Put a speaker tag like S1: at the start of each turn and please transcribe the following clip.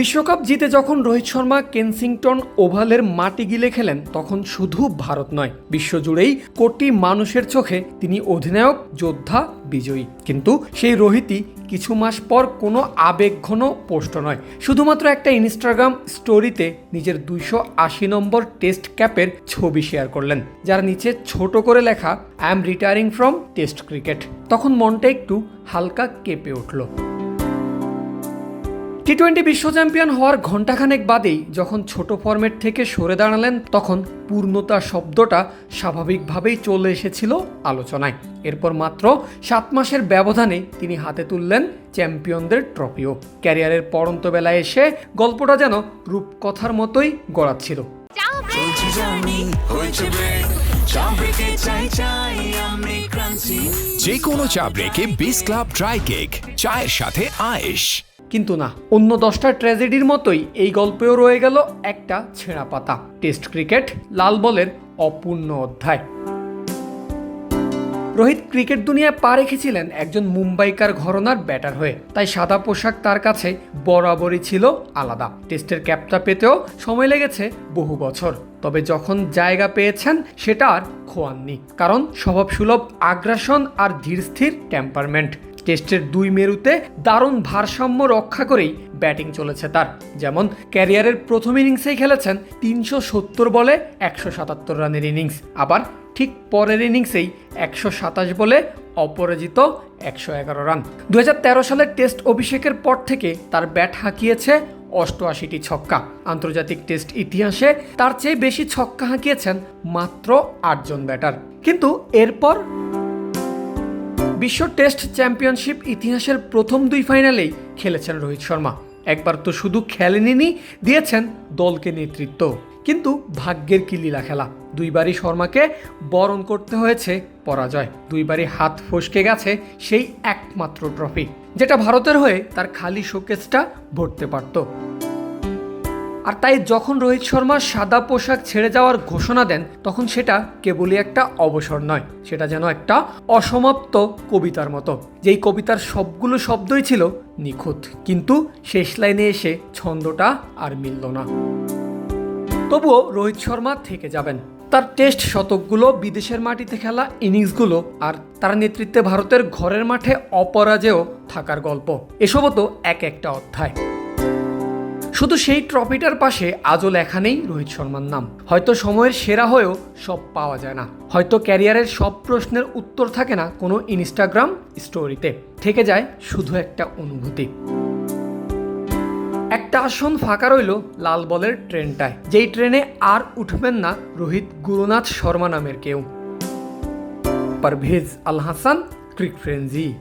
S1: বিশ্বকাপ জিতে যখন রোহিত শর্মা কেনসিংটন ওভালের মাটি গিলে খেলেন, তখন শুধু ভারত নয়, বিশ্বজুড়েই কোটি মানুষের চোখে তিনি অধিনায়ক, যোদ্ধা, বিজয়ী। কিন্তু সেই রোহিতই কিছু মাস পর কোনো আবেগঘন পোস্ট নয়, শুধুমাত্র একটা ইনস্টাগ্রাম স্টোরিতে নিজের দুইশো আশি নম্বর টেস্ট ক্যাপের ছবি শেয়ার করলেন, যার নিচে ছোট করে লেখা I am retiring from test cricket তখন মনটা একটু হালকা কেঁপে উঠল। টি টোয়েন্টি বিশ্ব চ্যাম্পিয়ন হওয়ার ঘণ্টাখানেক বাদেই যখন ছোট ফরম্যাট থেকে সরে দাঁড়ালেন তখন পূর্ণতা শব্দটা স্বাভাবিকভাবেই চলে এসেছিল আলোচনায়। এরপর মাত্র সাত মাসের ব্যবধানে তিনি হাতে তুললেন চ্যাম্পিয়নদের ট্রফিও। ক্যারিয়ারের পরন্ত বেলায় এসে গল্পটা যেন রূপকথার মতোই গড়াচ্ছিল।
S2: যে কোনো চা ব্রেকে বিস ক্লাব ড্রাই কেক চায়ের সাথে আয়েশ।
S1: কিন্তু না। অন্য দশটা ট্র্যাজেডির মতোই এই গল্পেও রয়ে গেল একটা ছেঁড়া পাতা। টেস্ট ক্রিকেট, লাল বলের অপূর্ণ অধ্যায়। রোহিত ক্রিকেট দুনিয়ায় পা রেখেছিলেন একজন মুম্বাইকার ঘরনার ব্যাটার হয়ে। তাই সাদা পোশাক তার কাছে বরাবরই ছিল আলাদা। টেস্টের ক্যাপটা পেতেও সময় লেগেছে বহু বছর। তবে যখন জায়গা পেয়েছেন, সেটা আর খোয়াননি। কারণ স্বভাবসুলভ, আগ্রাসন আর ধীরস্থির টেম্পারমেন্ট টেস্টের দুই মেরুতে দারুণ ভারসাম্য রক্ষা করেই ব্যাটিং চলেছে তার। যেমন, ক্যারিয়ারের প্রথম ইনিংসেই খেলেছেন তিনশো সত্তর বলে একশো সাতাত্তর রানের ইনিংস। আবার ঠিক পরের ইনিংসেই একশো সাতাশ বলে অপরাজিত একশো এগারো রান। দু সালের টেস্ট অভিষেকের পর থেকে তার ব্যাট হাঁকিয়েছে অষ্টআশিটি ছক্কা। আন্তর্জাতিক টেস্ট ইতিহাসে তার চেয়ে বেশি ছক্কা হাঁকিয়েছেন মাত্র আটজন ব্যাটার। কিন্তু এরপর বিশ্ব টেস্ট চ্যাম্পিয়নশিপ ইতিহাসের প্রথম দুই ফাইনালেই খেলেছেন রোহিত শর্মা। একবার তো শুধু খেলেনি দিয়েছেন দলকে নেতৃত্ব। কিন্তু ভাগ্যের কি লীলা খেলা দুইবারই শর্মাকে বরণ করতে হয়েছে পরাজয়। দুইবারই হাত ফসকে গেছে সেই একমাত্র ট্রফি, যেটা ভারতের হয়ে তার খালি শোকেসটা ভরতে পারত। আর তাই যখন রোহিত শর্মা সাদা পোশাক ছেড়ে যাওয়ার ঘোষণা দেন, তখন সেটা কেবলই একটা অবসর নয়, সেটা যেন একটা অসমাপ্ত কবিতার মতো। যেই কবিতার সবগুলো শব্দই ছিল নিখুঁত, কিন্তু শেষ লাইনে এসে ছন্দটা আর মিলল না। তবুও রোহিত শর্মা থেকে যাবেন। তার টেস্ট শতকগুলো বিদেশের মাটিতে খেলা ইনিংসগুলো আর তার নেতৃত্বে ভারতের ঘরের মাঠে অপরাজেয় থাকার গল্প। এসবও তো এক একটা অধ্যায়। শুধু সেই ট্রফিটার পাশে আজও লেখা নেই রোহিত শর্মার নাম। হয়তো সময়ের সেরা হয়েও সব পাওয়া যায় না। হয়তো ক্যারিয়ারের সব প্রশ্নের উত্তর থাকে না কোনো ইনস্টাগ্রাম স্টোরিতে। থেকে যায় শুধু একটা অনুভূতি। একটা আসন ফাঁকা রইল লাল বলের ট্রেনটায়। যেই ট্রেনে আর উঠবেন না রোহিত গুরুনাথ শর্মা নামের কেউ। Parvez Al Hasan, cric frenzy